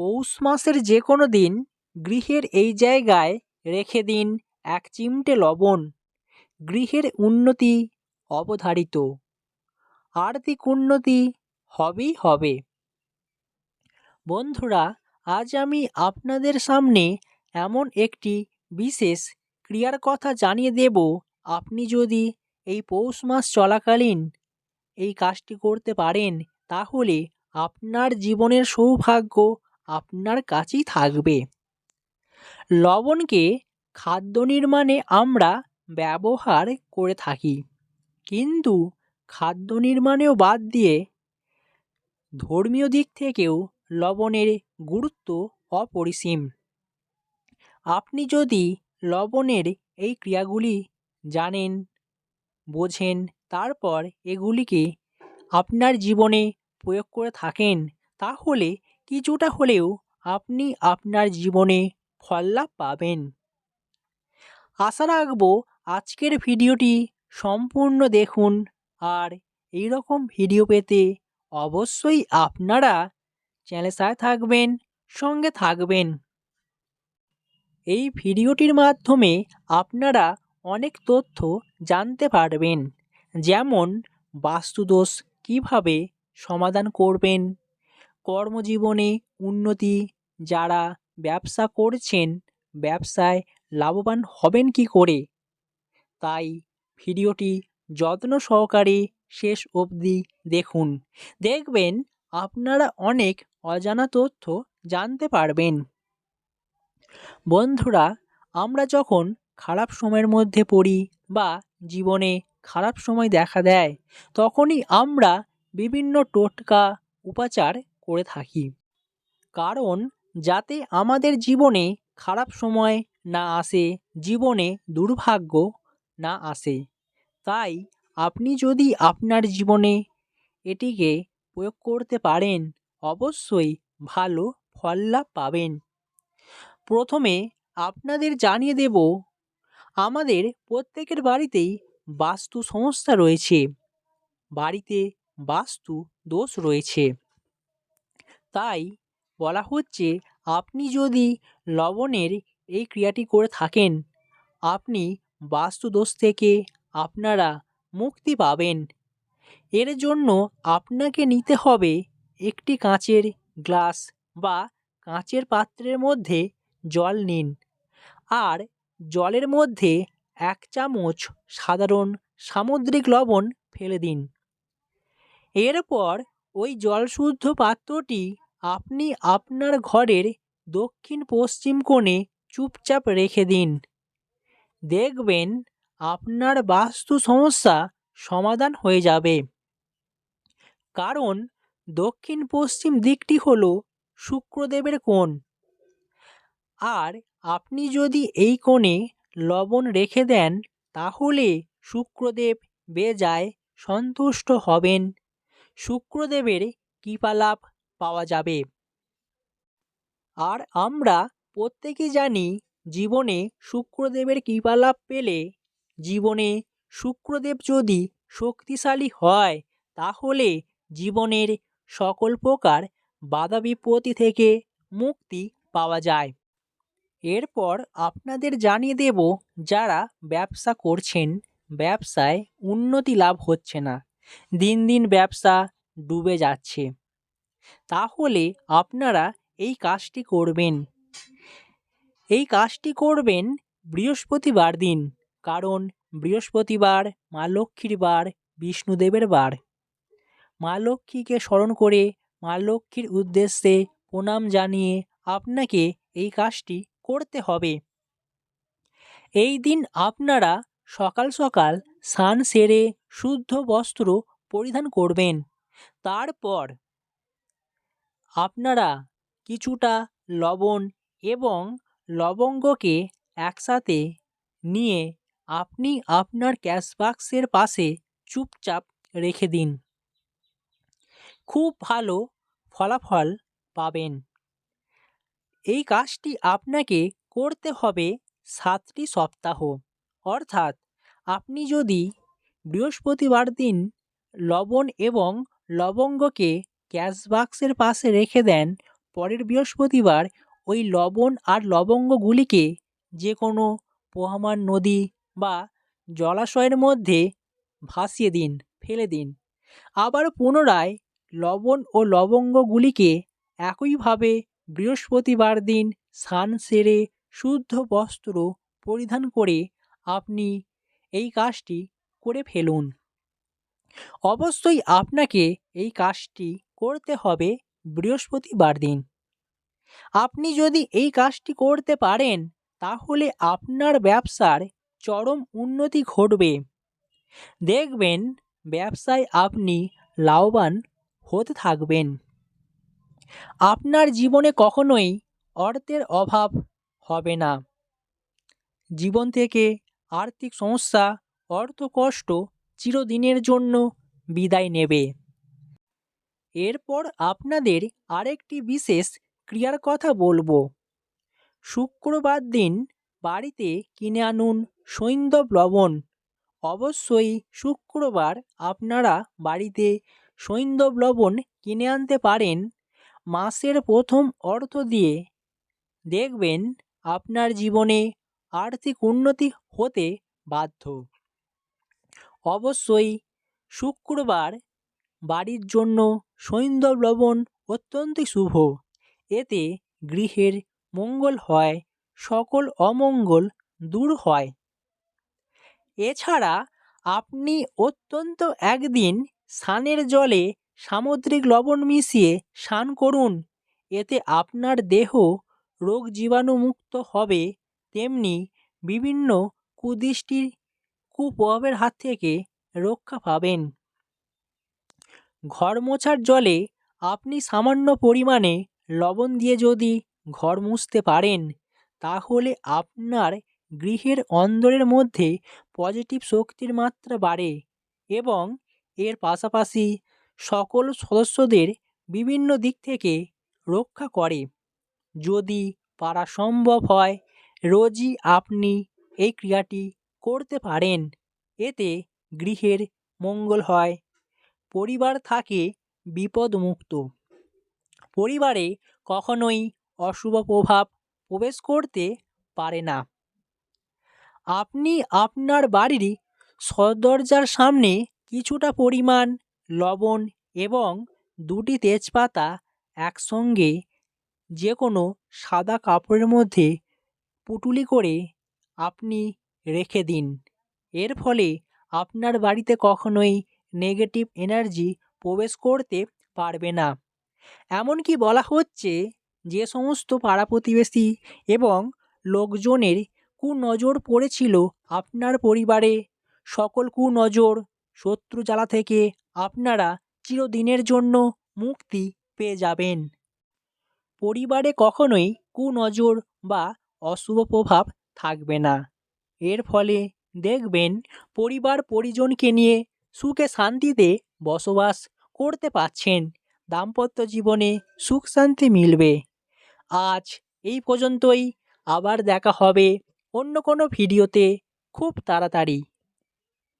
পৌষ মাসের যে কোনো দিন গৃহের এই জায়গায় রেখে দিন এক চিমটে লবণ। গৃহের উন্নতি অবধারিত। আর্থিক উন্নতি হবেই হবে। বন্ধুরা, আজ আমি আপনাদের সামনে এমন একটি বিশেষ ক্রিয়ার কথা জানিয়ে দেব। আপনি যদি এই পৌষ মাস চলাকালীন এই কাজটি করতে পারেন, তাহলে আপনার জীবনের সৌভাগ্য আপনার কাছেই থাকবে। লবণকে খাদ্য নির্মাণে আমরা ব্যবহার করে থাকি। কিন্তু খাদ্য নির্মাণেও বাদ দিয়ে ধর্মীয় দিক থেকেও লবণের গুরুত্ব অপরিসীম। আপনি যদি লবণের এই ক্রিয়াগুলি জানেন, বোঝেন, তারপর এগুলিকে আপনার জীবনে প্রয়োগ করে থাকেন, তাহলে কিছুটা হলেও আপনি আপনার জীবনে ফল লাভ পাবেন। আশা রাখব আজকের ভিডিওটি সম্পূর্ণ দেখুন আর এই রকম ভিডিও পেতে অবশ্যই আপনারা চ্যানেল থাকবেন, সঙ্গে থাকবেন। এই ভিডিওটির মাধ্যমে আপনারা অনেক তথ্য জানতে পারবেন, যেমন বাস্তুদোষ কীভাবে সমাধান করবেন কর্মজীবনে উন্নতি, যারা ব্যবসা করছেন, ব্যবসায় লাভবান হবেন কি করে? তাই ভিডিওটি যত্ন সহকারে শেষ অবধি দেখুন। দেখবেন আপনারা অনেক অজানা তথ্য জানতে পারবেন। বন্ধুরা, আমরা যখন খারাপ সময়ের মধ্যে পড়ি বা জীবনে খারাপ সময় দেখা দেয়, তখনই আমরা বিভিন্ন টোটকা, উপাচার করে থাকি। কারণ, যাতে আমাদের জীবনে খারাপ সময় না আসে, জীবনে দুর্ভাগ্য না আসে। তাই, আপনি যদি আপনার জীবনে এটিকে প্রয়োগ করতে পারেন, অবশ্যই ভালো ফল লাভ পাবেন। প্রথমে আপনাদের জানিয়ে দেব, আমাদের প্রত্যেকের বাড়িতেই বাস্তু সমস্যা রয়েছে। বাড়িতে বাস্তু দোষ রয়েছে। তাই বলা হচ্ছে আপনি যদি লবণের এই ক্রিয়াটি করে থাকেন, আপনি বাস্তু দোষ থেকে আপনারা মুক্তি পাবেন। এর জন্য আপনাকে নিতে হবে একটি কাঁচের গ্লাস বা কাঁচের পাত্রের মধ্যে জল নিন আর জলের মধ্যে এক চামচ সাধারণ সামুদ্রিক লবণ ফেলে দিন। এরপর ওই জলশুদ্ধ পাত্রটি আপনি আপনার ঘরের দক্ষিণ পশ্চিম কোণে চুপচাপ রেখে দিন। দেখবেন আপনার বাস্তু সমস্যা সমাধান হয়ে যাবে। কারণ দক্ষিণ পশ্চিম দিকটি হল শুক্রদেবের কোণ। আর আপনি যদি এই কোণে লবণ রেখে দেন, তাহলে শুক্রদেব বেজায় সন্তুষ্ট হবেন। শুক্রদেবের কৃপালাভ পাওয়া যাবে। আর আমরা প্রত্যেকে জানি জীবনে শুক্রদেবের কৃপালাভ পেলে জীবনে শুক্রদেব যদি শক্তিশালী হয়, তাহলে জীবনের সকল প্রকার বাধা বিপত্তি থেকে মুক্তি পাওয়া যায়। এরপর আপনাদের জানিয়ে দেব যারা ব্যবসা করছেন, ব্যবসায় উন্নতি লাভ হচ্ছে না। দিন দিন ব্যবসা ডুবে যাচ্ছে। তাহলে আপনারা এই কাজটি করবেন। এই কাজটি করবেন বৃহস্পতিবার দিন, কারণ বৃহস্পতিবার মা লক্ষ্মীর বার, বিষ্ণুদেবের বার। মা লক্ষ্মীকে স্মরণ করে মা লক্ষ্মীর উদ্দেশ্যে প্রণাম জানিয়ে আপনাকে এই কাজটি করতে হবে। এই দিন আপনারা সকাল সকাল স্নান সেরে শুদ্ধ বস্ত্র পরিধান করবেন। তারপর আপনারা কিছুটা লবণ এবং লবঙ্গকে একসাথে নিয়ে আপনি আপনার ক্যাশ বাক্সের পাশে চুপচাপ রেখে দিন। খুব ভালো ফলাফল পাবেন। এই কাজটি আপনাকে করতে হবে সাতটি সপ্তাহ। অর্থাৎ আপনি যদি বৃহস্পতিবার দিন লবণ এবং লবঙ্গকে ক্যাশ বাক্সের পাশে রেখে দেন, পরের বৃহস্পতিবার ওই লবণ আর লবঙ্গগুলিকে যে কোনো পোহামার নদী বা জলাশয়ের মধ্যে ভাসিয়ে দিন, ফেলে দিন। আবার পুনরায় লবণ ও লবঙ্গগুলিকে একইভাবে বৃহস্পতিবার দিন স্নান সেরে শুদ্ধ বস্ত্র পরিধান করে আপনি এই কাজটি করে ফেলুন। অবশ্যই আপনাকে এই কাজটি করতে হবে বৃহস্পতিবার দিন। আপনি যদি এই কাজটি করতে পারেন, তাহলে আপনার ব্যবসার চরম উন্নতি ঘটবে। দেখবেন, ব্যবসায় আপনি লাভবান হতে থাকবেন। আপনার জীবনে কখনোই অর্থের অভাব হবে না। জীবন থেকে আর্থিক সমস্যা অর্থকষ্ট চিরদিনের জন্য বিদায় নেবে। এরপর আপনাদের আরেকটি বিশেষ ক্রিয়ার কথা বলব। শুক্রবার দিন বাড়িতে কিনে আনুন সৈন্দব লবণ। অবশ্যই শুক্রবার আপনারা বাড়িতে সৈন্দব লবণ কিনে আনতে পারেন মাসের প্রথম অর্থ দিয়ে। দেখবেন আপনার জীবনে আর্থিক উন্নতি হতে বাধ্য। অবশ্যই শুক্রবার বাড়ির জন্য সৈন্দব লবণ অত্যন্তই শুভ। এতে গৃহের মঙ্গল হয়, সকল অমঙ্গল দূর হয়। এছাড়া আপনি অত্যন্ত একদিন স্নানের জলে সামুদ্রিক লবণ মিশিয়ে স্নান করুন। এতে আপনার দেহ রোগ জীবাণুমুক্ত হবে। তেমনি বিভিন্ন কুদৃষ্টির কুপ্রভাবের হাত থেকে রক্ষা পাবেন। ঘর মোছার জলে আপনি সামান্য পরিমাণে লবণ দিয়ে যদি ঘর মুছতে পারেন, তাহলে আপনার গৃহের অন্দরের মধ্যে পজিটিভ শক্তির মাত্রা বাড়ে এবং এর পাশাপাশি সকল সদস্যদের বিভিন্ন দিক থেকে রক্ষা করে। যদি পারা সম্ভব হয় রোজই আপনি এই ক্রিয়াটি করতে পারেন। এতে গৃহের মঙ্গল হয়, পরিবার থাকে বিপদমুক্ত। পরিবারে কখনোই অশুভ প্রভাব প্রবেশ করতে পারে না। আপনি আপনার বাড়ির সদরজার সামনে কিছুটা পরিমাণ লবণ এবং দুটি তেজপাতা একসঙ্গে যে কোনো সাদা কাপড়ের মধ্যে পুটুলি করে আপনি রেখে দিন। এর ফলে আপনার বাড়িতে কখনোই নেগেটিভ এনার্জি প্রবেশ করতে পারবে না। এমনকি বলা হচ্ছে যে সমস্ত পাড়া প্রতিবেশী এবং লোকজনের কুনজর পড়েছিল আপনার পরিবারে। সকল কুনজর শত্রু জ্বালা থেকে আপনারা চিরদিনের জন্য মুক্তি পেয়ে যাবেন। পরিবারে কখনোই কুনজর বা অশুভ প্রভাব থাকবে না। এর ফলে দেখবেন পরিবার পরিজনকে নিয়ে সুখে শান্তিতে বসবাস করতে পাচ্ছেন দাম্পত্য জীবনে সুখ শান্তি মিলবে। আজ এই পর্যন্তই। আবার দেখা হবে অন্য কোনো ভিডিওতে খুব তাড়াতাড়ি।